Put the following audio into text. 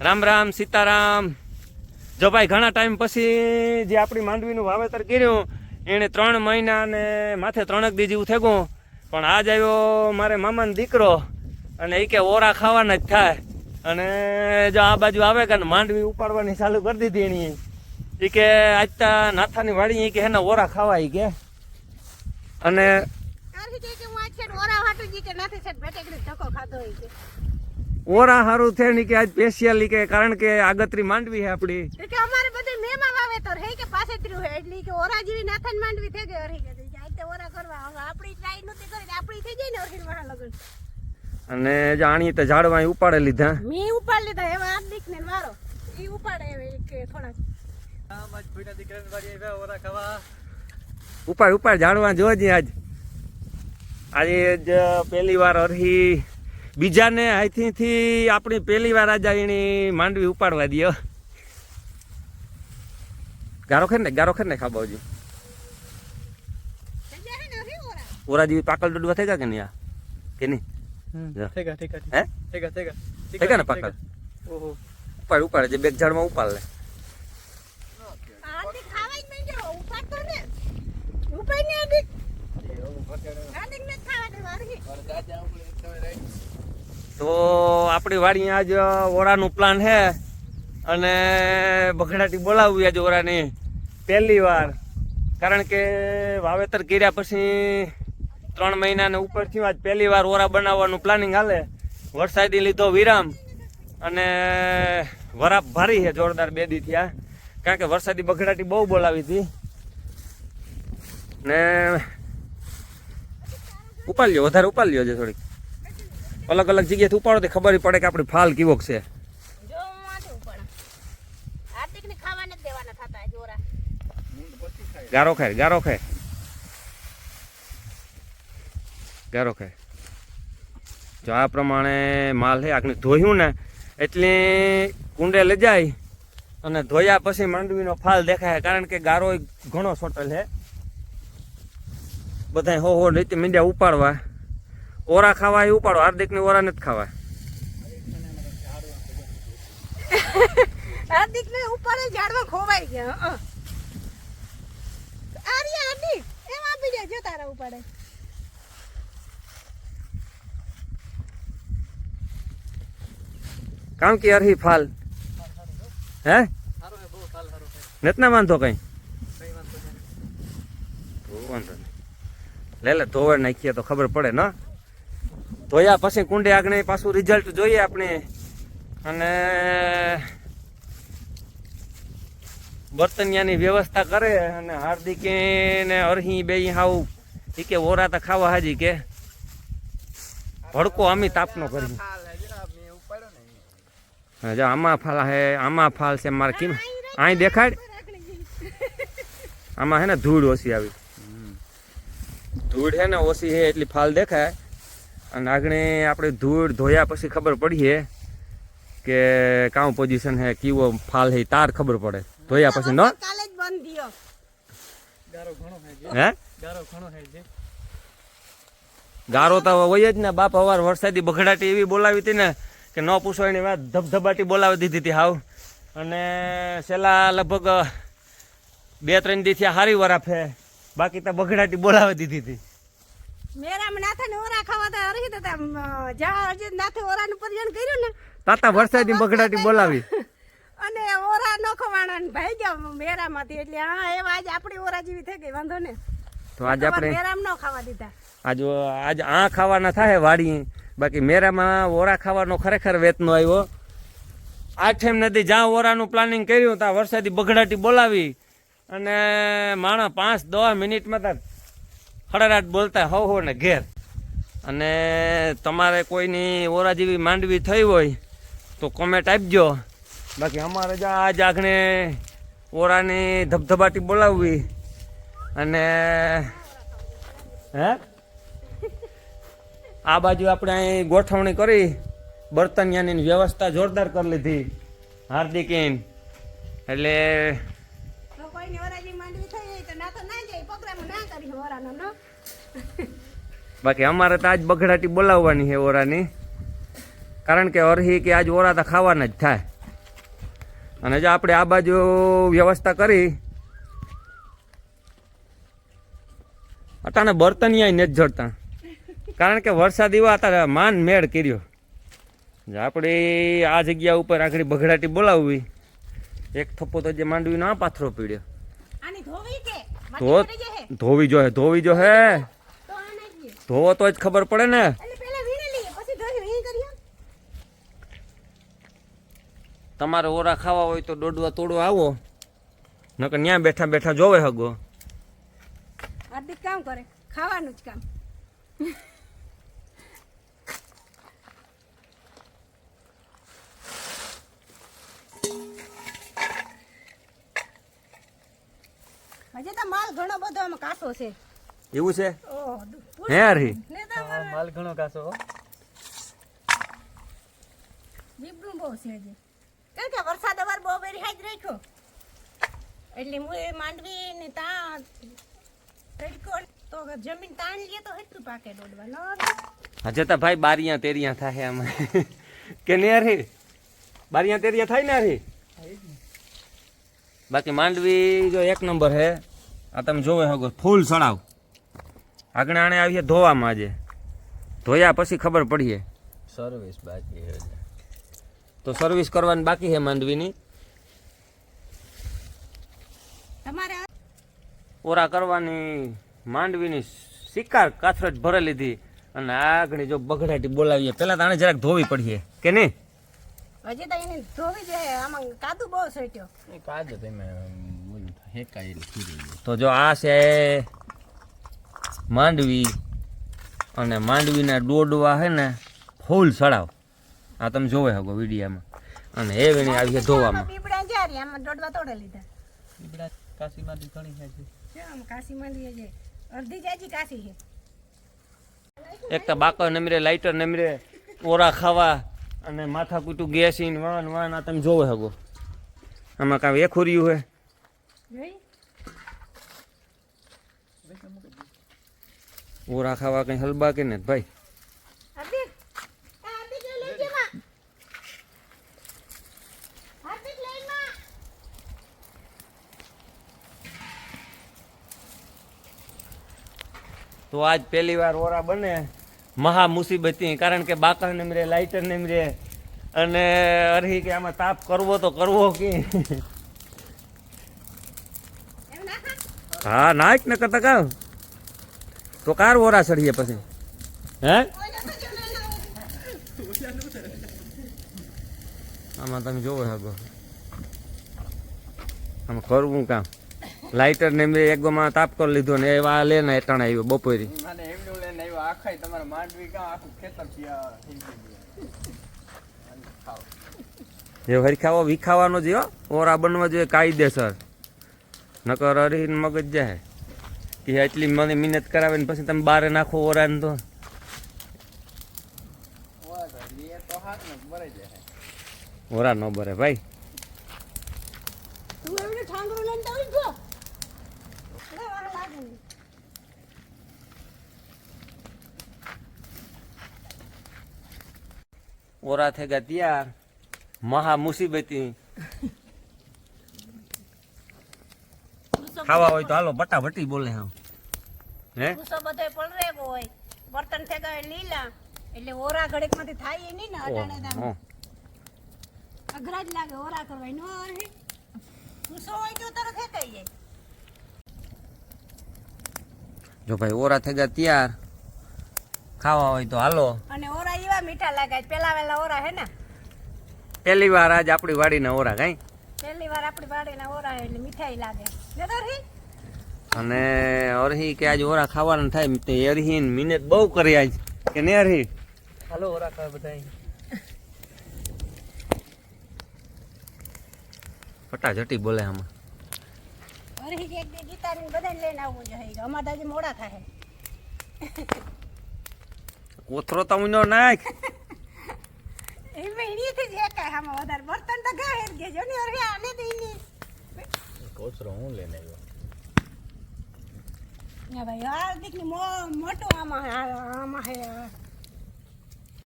રામ રામ, સીતારામ. જો ભાઈ, ઘણા ટાઈમ પછી જે આપણી માંડવીનું વાવેતર કર્યું, એણે ત્રણ મહિના ને માથે ત્રણક દી જેવું થયું પણ આજ આવ્યો મારે મામાનો દીકરો, અને એ કે ઓરા ખાવાના જ થાય. અને જો આ બાજુ આવે કે માંડવી ઉપાડવાની ચાલુ કરી દીધી એની. એ કે આજ તા નાથાની વાડી એ કે એના ઓરા ખાવા ઈ કે. અને ઓરા સારું છે ને કે આજ સ્પેશિયલી કે કારણ કે આગતરી માંડવી છે આપણી કે અમારે બધું મેમાં વાવેતર હે કે પાસે ત્રુ હે એટલે કે ઓરા જેવી નાથન માંડવી થઈ ગઈ હરી કે કે આજ ઓરા કરવા હવે આપણી ટ્રાય નતી કરી આપણી થઈ જાય ને ઓરી વાળા લગન. અને જાણી તો ઝાડવા ઉપાડે લીધા. મે ઉપાડ લીધા હવે આ દીક ને મારો ઈ ઉપાડે એવે કે થોડાક. ઉપાડ ઉપાડ જાણવા જોજે આજ. આજે જ પહેલી વાર અરહી બીજાને અહીંથી આપણી પહેલી વાર આજે એની માંડવી ઉપાડવા દો ગારો ખેર ને ગારો ખેર ને ખાબાજી ઓરા જેવી પાકલ ડોડવા થઈ ગયા કે નહીં આ? કે નહીં? ને પાકલ? ઉપાડ ઉપાડે જે બેગ ઝાડમાં ઉપાડ લે. ઉપાડ ને તો આપણી વાડી આજ ઓરાનું પ્લાન છે. અને બગડાટી બોલાવવી આજે ઓરાની પહેલી વાર. કારણ કે વાવેતર કર્યા પછી ત્રણ મહિનાને ઉપરથી આજ પહેલી વાર ઓરા બનાવવાનું પ્લાનિંગ હાલે. વરસાદી લીધો વિરામ. અને વરાપ ભારી છે, જોરદાર બે દી થયા. કારણ કે વરસાદી બગડાટી બહુ બોલાવી હતી. ને ઉપાડ લ્યો વધારે ઉપાડ લ્યો છે થોડીક. અલગ અલગ જગ્યાએથી ઉપાડો તો ખબર પડે કે આપણી ફાલ કેવોક છે. ગારો ખાય ગારો ખાય. ગારો ખાય. જો આ પ્રમાણે માલ છે આપણે ધોયું ને એટલે કુંડે લઈ જાય અને ધોયા પછી માંડવીનો ફાલ દેખાય કારણ કે ગારો ઘણો સોટલ છે બધા હો હો રીતે મીંડ્યા ઉપાડવા. ઓરા ખાવા એ ઉપાડો. હાર્દિક ને ઓરા નથી ખાવા હાર્દિક ને ઉપાડે જ ખોવાઈ ગયા. હં. આર્યા હાર્દિક એમ આપી દે જો તારા ઉપાડે. કામ કે અરહી ફાલ? હે? સારું હે બહુ સાલ સારું હે નથી ના વાંધો કઈ? વાંધો નહીં. લે લે ધોવાડ નાખીએ તો ખબર પડે ને? ધોયા પછી કુંડે આગળ પાછું રિઝલ્ટ જોઈએ આપણે. અને બર્તનિયાની વ્યવસ્થા કરે અને હાર્દિકે ને અરહી બે હાવ એ કે ઓરા તો ખાવા હાજી કે. ભડકો આમી તાપનો કરી. હે હા, જો આમાં ફાલ હે આમાં ફાલ છે મારે કેમ અહીં દેખાડ. આમાં હે ને ધૂળ ઓછી આવી. ધૂળ છે ને ઓછી હે એટલી ફાલ દેખાય. અને આગળ આપણે ધૂળ ધોયા પછી ખબર પડીએ કે કાઉ પોઝિશન હે કેવો ફાલ હે તાર ખબર પડે. ધોયા પછી ન? કાલે જ બંધ થયો. ગારો ઘણો હે હે? ગારો ઘણો હે જે. ગારો તો હોય જ ને બાપ અવાર વરસાદી બગડાટી એવી બોલાવી હતી ને કે ન પૂછો એની વાત ધબધબાટી બોલાવી દીધી હતી હાવ. અને છેલ્લા લગભગ બે ત્રણ દીથી હારી વરાફે બાકી તો બગડાટી બોલાવી દીધી હતી. મેરામાં નાથે ને ઓરા ખાવા તો હરી તો જ્યાં અર્જુન નાથે ઓરાનું કર્યું ને. તાતા બગડાટી બોલાવી. અને ઓરા નો ખવાણા ને ભાઈ ગયા મેરામાંથી. એટલે હા એ આજ આપણી ઓરા જેવી થઈ ગઈ વાંધો ને. તો આજ આપણે મેરામ ન ખાવા દીધા. આજ આજ આ ખાવાના થાય વાડી. બાકી મેરામાં ઓરા ખાવાનો ખરેખર વેતનો આવ્યો. આઠેમ નદી જ્યાં ઓરાનું પ્લાનિંગ કર્યું ત્યાં વરસાદી બગડાટી બોલાવી. અને માણસ પાંચ દસ મિનિટમાં ત્યાં ખડરાટ બોલતા હો હો ને ઘેર. અને તમારે કોઈની ઓરા જેવી માંડવી થઈ હોય તો કોમેન્ટ આપજો. બાકી અમારે જ આ જાગણે ઓરાની ધબધબાટી બોલાવવી. અને હે? આ બાજુ આપણે અહીં ગોઠવણી કરી. બર્તનિયાની વ્યવસ્થા જોરદાર કરી લીધી. હાર્દિકીન. એટલે તો કોઈની ઓરા જેવી માંડવી થઈ હોય તો ના તો ના જાય પ્રોગ્રામ ના કરી ઓરાનો નો બાકી અમારે તો આજ બગડાટી બોલાવવાની છે ઓરાની. કારણ કે અરહી કે આજ ઓરા તો ખાવાના જ થાય. અને જો આપણે આ બાજુ વ્યવસ્થા કરી. અટાણે બર્તનિયા નથી જડતા. કારણ કે વરસાદ એવો અત્યારે માન મેળ કર્યો. જે આપણે આ જગ્યા ઉપર આગળ બગડાટી બોલાવવી. એક થપ્પો તો જે માંડવીનો આ પાથરો પીડ્યો. ધોવી જશે ધોવી જો હે ધોવી જો હે તો આ નાખીએ ધોવો તો જ ખબર પડે ને. એટલે પહેલા વીણી લઈએ પછી ધોઈ વીણી કરીએ. તમારે ઓરા ખાવા હોય તો દોડવા તોડવા આવો. નકર ત્યાં બેઠા બેઠા જોવે હગો. હાર્દિક કામ કરે ખાવાનું જ કામ. હજી તો માલ ઘણો બધો આમાં કાસો છે. એવું છે? હે હરી ને માલ ઘણો કાસો હો. જીબડું બહુ છે હજી. કારણ કે વરસાદ અવાર બહુ બેરી હાજ રાખ્યો. એટલે હું એ માંડવી ને તા તડકો તો જમીન તાણ લઈએ તો એટલું પાકે દોડવા. ન હજે તો ભાઈ બારિયા તેરિયા થાય અમે કે ને અરે બારિયા તેરિયા થાય ને અરે બાકી માંડવી જો એક નંબર હે. આ તમે જોવે હગો ફૂલ સડાવ આગળ આણે આવીએ ધોવામાં આજે. ધોયા પછી ખબર પડીએ. સર્વિસ બાકી છે તો સર્વિસ કરવાની બાકી છે માંડવીની? તમારે ઓરા કરવાની માંડવીની શિકાર કાથરજ ભરે લીધી અને આગળ જો બગડાટી બોલાવીએ. પેલા તો આને જરાક ધોવી પડીએ. કે નહીં? હજી તો એને ધોવી છે. આમાં કાદુ બહુ સોટ્યો કાદુ તમે. તો જો આ છે માંડવી અને માંડવીના ડોડવા છે ને ફૂલ સડાવ આ તમે જોવે હગો વિડીયામાં. અને એ વેણી આવી છે ધોવામાં. બીબડા જ્યાં આમાં દોડવા તોડે લીધા. લીમડા કાશીમાંથી ઘણી છે છે આમ કાશી માંડી છે અડધી જાજી કાશી છે. એક તો બાકો નમરે લાઇટર નમરે ઓરા ખાવા અને માથા કૂટું ગેસીન વાન વાન આ તમે જોવે હગો. આમાં કાંઈ એખુર્યું હે? જોઈ? ઓરા ખાવા કઈ હલબા કે ને ભાઈ? તો આજ પહેલી વાર ઓરા બને. મહા મુસીબતી કારણ કે બાકર નમરે લાઇટર નમરે અને અરહી કે આમાં તાપ કરવો તો કરવો કે. હા નાખ ને કરતા કાવ તો કાર ઓરા ચડીએ પછી. હે? આમાં તમે જોવો હગો. આમાં કરવું કામ. લાઇટર ને મેં એક ગોમાં તાપ કરી લીધો ને એવા લે ને એટણ આવ્યો બપોરી. એ. જે હરખાવો વિખાવાનો જ હો. ઓરા બનવા જોઈએ કાયદેસર. નકર હરીન મગજ જાય. એટલી મને મહેનત કરાવે ને પછી તમે બારે નાખો ઓરાને તો. ઓરા ન ભરે ભાઈ. ઓરા થઈ ગયા તૈયાર. મહા મુસીબતી ખાવા હોય તો હાલો બટાભટી બોલે હા હે? ગુસ્સો બધો પલરે હોય. બર્તન થઈ ગયા લીલા. એટલે ઓરા ઘડીકમાંથી થાય નહીં ને અટાણે અઘરા જ લાગે ઓરા કરવા. નો અરે ગુસ્સો હોય તો તરત ફેંકાઈ જાય. જો ભાઈ ઓરા થઈ ગયા તૈયાર ખાવા હોય તો હાલો. અને ઓરા એવા મીઠા લાગે. પેલા વેલા ઓરા હે ને? પહેલી વાર આજ આપણી વાડીના ઓરા કઈ? પહેલી વાર આપણી વાડીના ઓરા એટલે મીઠાઈ લાગે. અને અરહી કે આજ ઓરા ખાવાના થાય તે અરહી મિનિટ બહુ કરી આજ. કે ને અરહી? હાલો ઓરા ખાવા બધા ફટાઝટી બોલે આમાં. અરહી એક બે ગીતાની બધાને લઈને આવવું જોઈએ. અમાર તો મોડા થાય. કોથરો તો ઊંડો નાખ. એ મેળીથી જે કાય આમાં વધારે બર્તન તો ગા હેર ગયો ને અરહી આને એની કોચરો હું લઈને આવ્યો? ભાઈ હાર્દિક મોટું આમાં આમાં